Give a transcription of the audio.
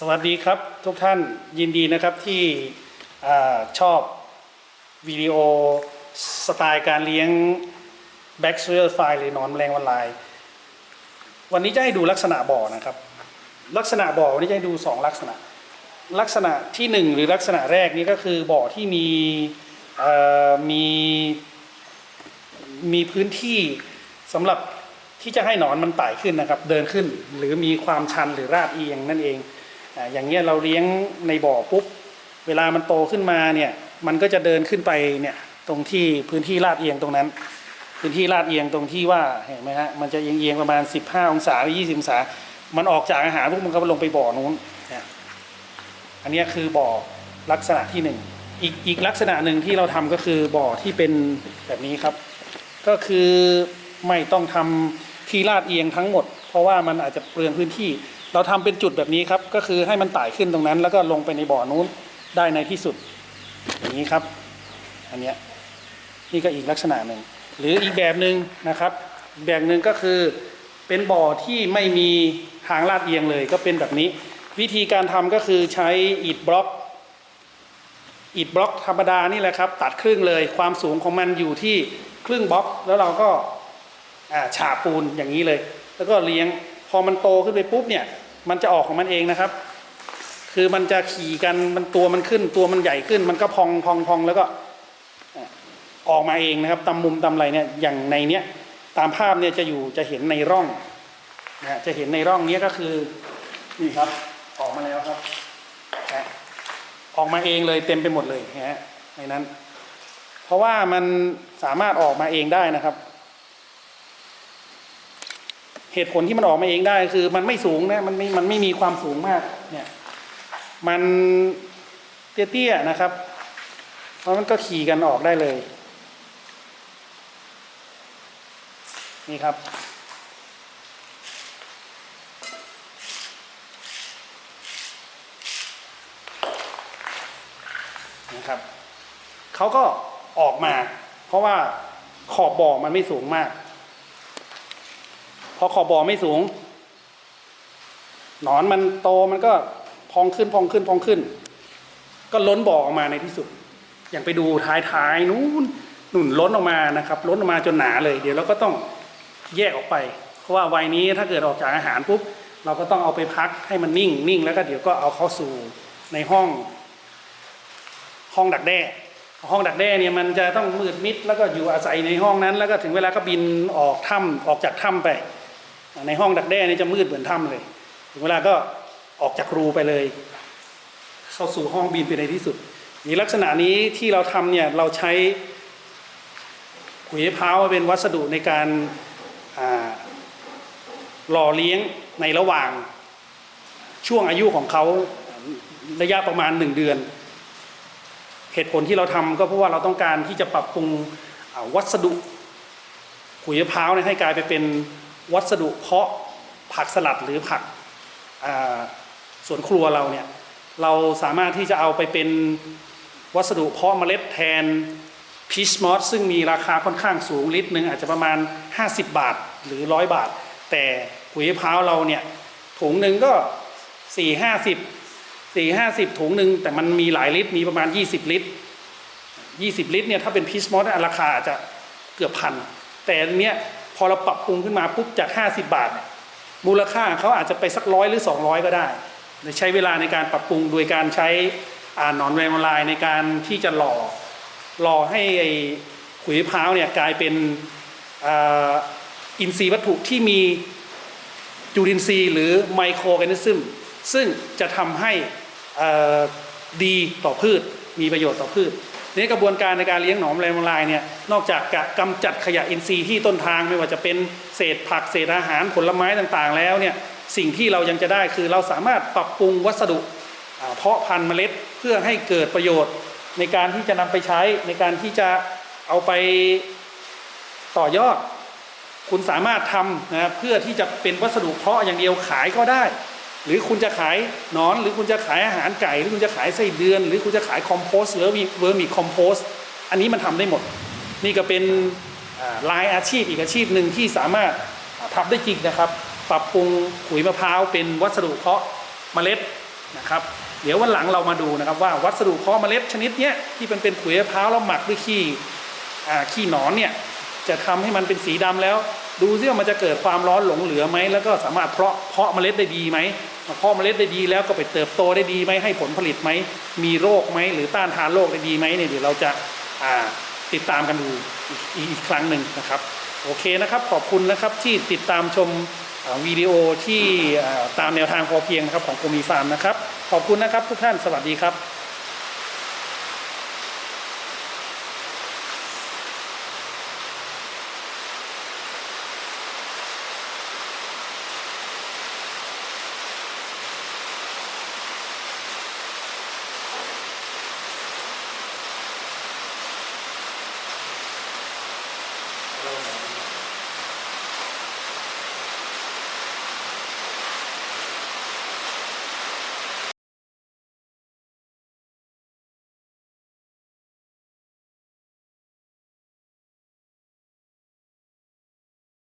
สวัสดีครับทุกท่านยินดีนะครับที่อชอบวิดีโอสไตล์การเลี้ยงแบ็กเซอร์ไฟหรือนอนแมลงวันลาย วันนี้จะให้ดูลักษณะบ่อนะครับ ลักษณะบ่อวันนี้จะให้ดูสองลักษณะ ลักษณะที่หนึ่งหรือลักษณะแรกนี้ก็คือบ่อที่มีมีมีพื้นที่สำหรับที่จะให้หนอนมันไต่ขึ้นนะครับ เดินขึ้นหรือมีความชันหรือราบเอียงนั่นเอง อย่างเงี้ยเราเลี้ยงในบ่อปุ๊บเวลามันโตขึ้นมาเนี่ยมันก็จะเดินขึ้นไปเนี่ยตรงที่พื้นที่ลาดเอียงตรงนั้น พื้นที่ลาดเอียงตรงที่ว่าเห็นไหมฮะมันจะเอียงๆประมาณ 15 องศาหรือ20องศา มันออกจากอาหารปุ๊บมันก็ลงไปบ่อนู้นอันนี้คือบ่อลักษณะที่หนึ่งอีกอีกลักษณะหนึ่งที่เราทำก็คือบ่อที่เป็นแบบนี้ครับ ก็คือไม่ต้องทำที่ลาดเอียงทั้งหมด เพราะว่ามันอาจจะเปลืองพื้นที่ เราทำเป็นจุดแบบนี้ครับ ก็คือให้มันไต่ขึ้นตรงนั้น แล้วก็ลงไปในบ่อนู้นได้ในที่สุด อย่างนี้ครับ อันเนี้ยนี่ก็อีกลักษณะหนึ่ง หรืออีกแบบหนึ่งนะครับ แบบหนึ่งก็คือเป็นบ่อที่ไม่มีทางลาดเอียงเลย ก็เป็นแบบนี้ วิธีการทำก็คือใช้อิฐบล็อกอิฐบล็อกธรรมดานี่แหละครับ ตัดครึ่งเลยความสูงของมันอยู่ที่ครึ่งบล็อก แล้วเราก็ฉาบปูนอย่างนี้เลย แล้วก็เลี้ยงพอมันโตขึ้นไปปุ๊บเนี่ย มันจะออกของมันเองนะครับ คือมันจะขี่กันมันตัวมันขึ้น ตัวมันใหญ่ขึ้น มันก็พองพองพองแล้วก็ออกมาเองนะครับตามมุมตามอะไรเนี่ยอย่างในเนี้ยตามภาพเนี่ยจะอยู่จะเห็นในร่องนะจะเห็นในร่องเนี้ยก็คือนี่ครับออกมาแล้วครับออกมาเองเลยเต็มไปหมดเลยนะฮะในนั้น เพราะว่ามันสามารถออกมาเองได้นะครับ เหตุผลที่มันออกมาเองได้ คือมันไม่สูงนะมันไม่มันไม่มีความสูงมากเนี่ยมันเตี้ยๆนะครับเพราะมันก็ขี่กันออกได้เลย นี่ครับนะครับเขาก็ออกมา เพราะว่าขอบบ่อมันไม่สูงมาก พอขอบบ่อไม่สูง หนอนมันโตมันก็พองขึ้นพองขึ้นพองขึ้น ก็ล้นบ่อออกมาในที่สุด อย่างไปดูท้ายท้ายๆนู้นหนุนล้นออกมานะครับ ล้นออกมาจนหนาเลย เดี๋ยวเราก็ต้องแยกออกไป เพราะว่าวัยนี้ถ้าเกิดออกจากอาหารปุ๊บเราก็ต้องเอาไปพักให้มันนิ่งนิ่งแล้วก็เดี๋ยวก็เอาเข้าสู่ในห้อง ห้องดักแด้ห้องดักแด้เนี่ยมันจะต้องมืดมิดแล้วก็อยู่อาศัยในห้องนั้น แล้วก็ถึงเวลาก็บินออกถ้ำออกจากถ้ำไป ในห้องดักแด้นี่จะมืดเหมือนถ้ำเลย ถึงเวลาก็ออกจากรูไปเลย เข้าสู่ห้องบินไปในที่สุดในลักษณะนี้ที่เราทำเนี่ยเราใช้ขุยมะพร้าวเป็นวัสดุในการหล่อเลี้ยงในระหว่างช่วงอายุของเขาระยะประมาณหนึ่งเดือน เหตุผลที่เราทำก็เพราะว่าเราต้องการที่จะปรับปรุงวัสดุขุยมะพร้าวให้กลายไปเป็น วัสดุเพาะผักสลัดหรือผักสวนครัวเราเนี่ยเราสามารถที่จะเอาไปเป็นวัสดุเพาะเมล็ดแทนพีชมอสซึ่งมีราคาค่อนข้างสูงลิตรหนึ่งอาจจะประมาณ 50 บาทหรือ 100 บาท แต่ขุยมะพร้าวเราเนี่ยถุงหนึ่งก็ 4 50สี่ห้าสิบถุงหนึ่งแต่มันมีหลายลิตรมีประมาณ 20 ลิตร 20 ลิตรเนี่ยถ้าเป็นพีชมอสราคาอาจจะเกือบพันแต่เนี้ย พอเราปรับปรุงขึ้นมาปุ๊บจาก 50 บาท มูลค่าเขาอาจจะไปสักร้อยหรือ 200 ก็ได้ใช้เวลาในการปรับปรุงโดยการใช้อ่าหนอนแวงออนไลน์ในการที่จะหล่อหล่อให้ไอ้ขุยพร้าวเนี่ยกลายเป็นอ,อินทรีย์วัตถุที่มีจุลินทรีย์หรือไมโครออร์แกนิซึมซึ่งจะทำให้ดีต่อพืช มีประโยชน์ต่อพืช นกระบวนการในการเลี้ยงหนอนแมลงลายเนี่ยนอกจากกะกำจัดขยะอินทรีย์ที่ต้นทางไม่ว่าจะเป็นเศษผักเศษอาหารผลไม้ต่างๆ แล้วเนี่ยสิ่งที่เรายังจะได้คือเราสามารถปรับปรุงวัสดุเพาะพันธุ์เมล็ดเพื่อให้เกิดประโยชน์ในการที่จะนำไปใช้ในการที่จะเอาไปต่อยอด คุณสามารถทำนะเพื่อที่จะเป็นวัสดุเพาะอย่างเดียวขายก็ได้ หรือคุณจะขายนอน หรือคุณจะขายอาหารไก่ หรือคุณจะขายไส้เดือน หรือคุณจะขายคอมโพสหรือเวอร์มิคอมโพสอันนี้มันทำได้หมด นี่ก็เป็นอ่ายอาชีพอีกอาชีพหนึ่งที่สามารถทำได้จริงนะครับ ปรับปรุงขุยมะพร้าวเป็นวัสดุเพาะเมล็ดนะครับ เดี๋ยววันหลังเรามาดูนะครับว่าวัสดุเพาะเมล็ดชนิดนี้ที่เป็นเป็นขุยมะพร้าวแล้วหมักด้วยขี้ขี้หนอนเนี่ยจะทำให้มันเป็นสีดำแล้ว ดูซิว่ามันจะเกิดความร้อนหลงเหลือไหมแล้วก็สามารถเพาะเพาะเมล็ดได้ดีไหม เพาะเมล็ดได้ดีแล้วก็ไปเติบโตได้ดีไหมให้ผลผลิตไหมมีโรคไหมหรือต้านทานโรคได้ดีไหมเนี่ยเดี๋ยวเราจะาติดตามกันดูอีกครั้งหนึ่งนะครับ โอเคนะครับขอบคุณนะครับที่ติดตามชมวิดีโอที่ตามแนวทางพอเพียงนะครับของกรมีฟาร์มนะครับ ขอบคุณนะครับทุกท่านสวัสดีครับ